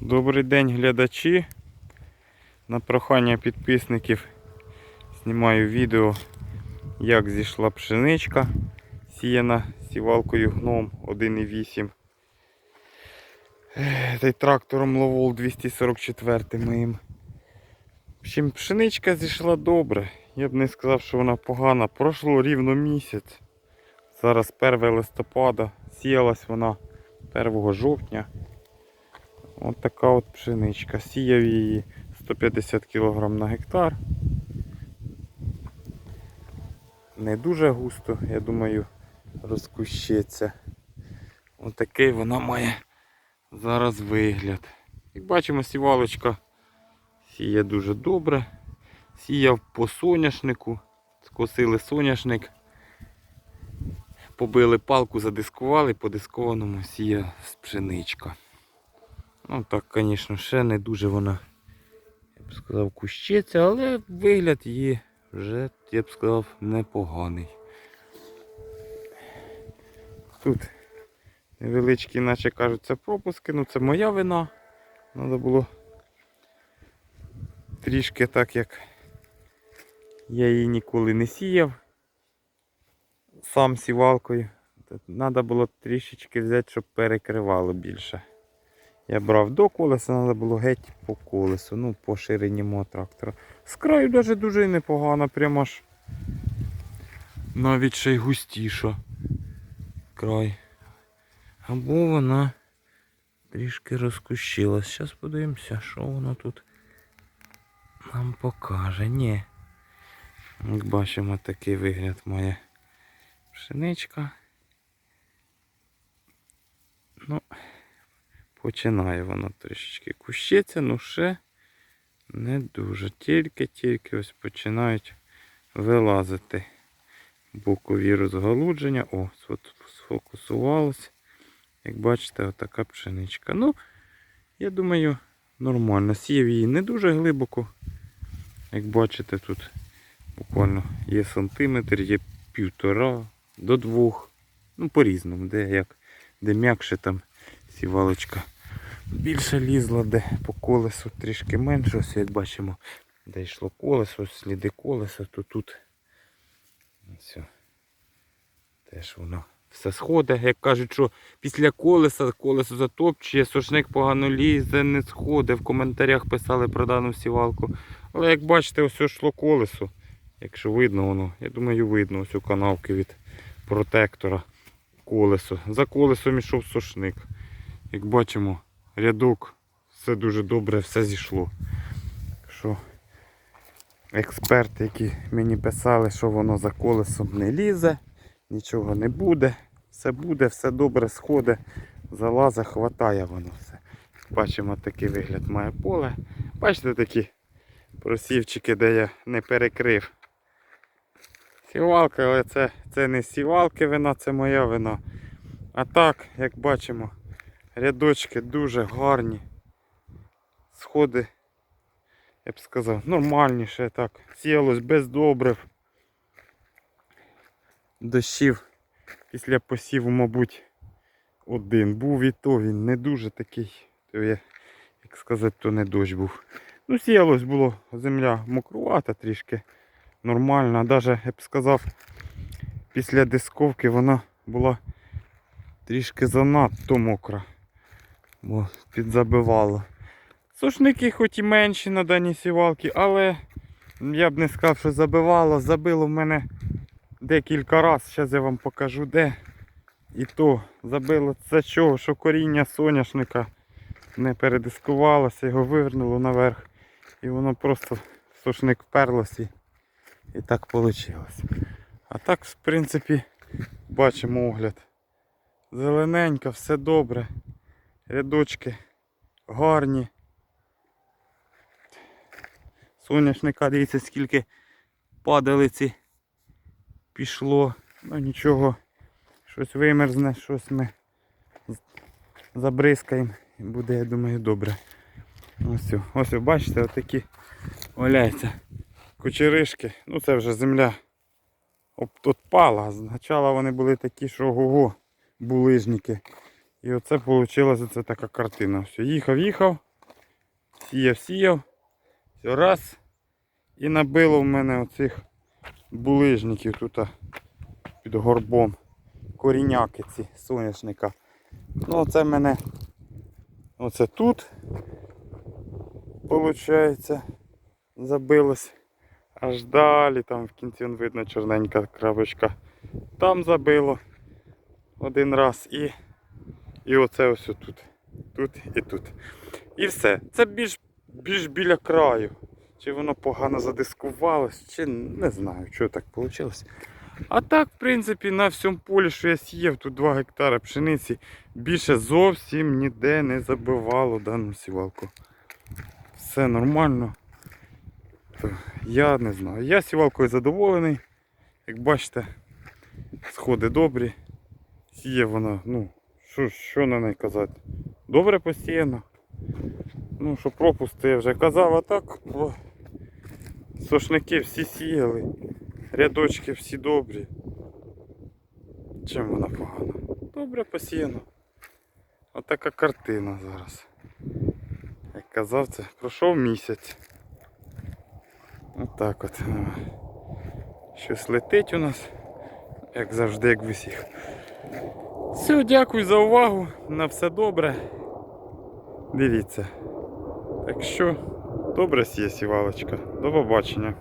Добрий день, глядачі. На прохання підписників знімаю відео, як зійшла пшеничка, сіяна сівалкою гном 1.8. Та й трактором Ловол 244 моїм. Общем, пшеничка зійшла добре. Я б не сказав, що вона погана. Пройшло рівно місяць. Зараз 1 листопада. Сіялась вона 1 жовтня. От така от пшеничка. Сіяв її 150 кг на гектар. Не дуже густо, я думаю, розкущеться. Ось такий вона має зараз вигляд. Як бачимо, сівалочка сіє дуже добре. Сіяв по соняшнику, скосили соняшник, побили палку, задискували, по дискованому сіє пшеничка. Ну так, звісно, ще не дуже вона, я б сказав, кущиться, але вигляд її вже, я б сказав, непоганий. Тут невеличкі, наче кажуться, пропуски, ну це моя вина. Треба було трішки так, як я її ніколи не сіяв сам сівалкою. Треба було трішечки взяти, щоб перекривало більше. Я брав до колеса, треба було геть по колесу, ну по ширині мого трактора. З краю даже дуже непогано, прямо аж навіть ще й густіша край. Або вона трішки розкущилась. Зараз подивимося, що воно тут нам покаже. Ні. Як бачимо, такий вигляд має пшеничка. Ну, починає воно трішечки кущиться, ну ще не дуже. Тільки-тільки ось починають вилазити бокові розгалудження. О, от сфокусувалось. Як бачите, отака пшеничка. Ну, я думаю, нормально. Сіяв її не дуже глибоко. Як бачите, тут буквально є сантиметр, є півтора до двох. Ну, по-різному, де як, де м'якше там сівалочка більше лізла, де по колесу трішки менше. Ось як бачимо, де йшло колесо, сліди колеса, то тут все. теж воно все сходить. Як кажуть, що після колеса колесо затопчує, сушник погано лізе, не сходить. В коментарях писали про дану сівалку. Але як бачите, ось йшло колесо. Якщо видно воно, я думаю, видно ось у канавки від протектора колесо. За колесом ішов сушник. Як бачимо, рядок, все дуже добре, все зійшло. Що експерти, які мені писали, що воно за колесом не лізе, нічого не буде, все буде, все добре сходить, залаза, хватає воно все. Бачимо, такий вигляд має поле. Бачите такі просівчики, де я не перекрив. Сівалка, але це, це не сівалки вина, це моя вина. А так, як бачимо, рядочки дуже гарні. Сходи, я б сказав, нормальніше так. Сіялось без добрив. Дощів після посіву, мабуть, один. Був і то він не дуже такий. То я, як сказати, то не дощ був. Ну, сіялось було земля мокрувата трішки. Нормально. Навіть, я б сказав, після дисковки вона була трішки занадто мокра. Бо підзабивало. Сушники хоч і менші на даній сівалці, але я б не сказав, що забивало. Забило в мене декілька разів. Зараз я вам покажу де. І то забило це чого, що коріння соняшника не передискувалося, його вивернуло наверх. І воно просто в сушник вперлося і, і так вийшло. А так, в принципі, бачимо огляд. Зелененько, все добре. Рядочки гарні. Соняшника, дивіться, скільки падалиці пішло. Ну нічого, щось вимерзне, щось ми забризкаємо і буде, я думаю, добре. Ось, ось бачите, отакі валяються кучеришки. Ну це вже земля отпала. Спочатку вони були такі, що ого, булижники. І оце вийшла це така картина. Все, їхав, їхав, сіяв, сіяв. Все, раз. І набило в мене оцих булижників тут під горбом. Коріняки ці соняшника. Ну оце мене оце тут. Получається, забилось. Аж далі, там в кінці видно чорненька крапочка. Там забило один раз і, і оце ось тут. Тут і тут. І все. Це більш, більш біля краю. Чи воно погано задискувалось, чи не знаю, що так вийшло. А так, в принципі, на всьому полі, що я сіяв, тут 2 гектари пшениці, більше зовсім ніде не забивало дану сівалку. Все нормально. Я не знаю. Я сівалкою задоволений. Як бачите, сходи добрі. Сіє вона, ну, що, що на неї казати? Добре посіяно. Ну, що пропусти, вже казав, а так о, сошники всі сіяли. Рядочки всі добрі. Чим вона погана? Добре посіяно. Отака картина зараз. Як казав, це пройшов місяць. Отак от. а. Щось летить у нас, як завжди, як в усіх. Все, дякую за увагу. На все добре. Дивіться. Так що, добре сіє сівалочка. До побачення.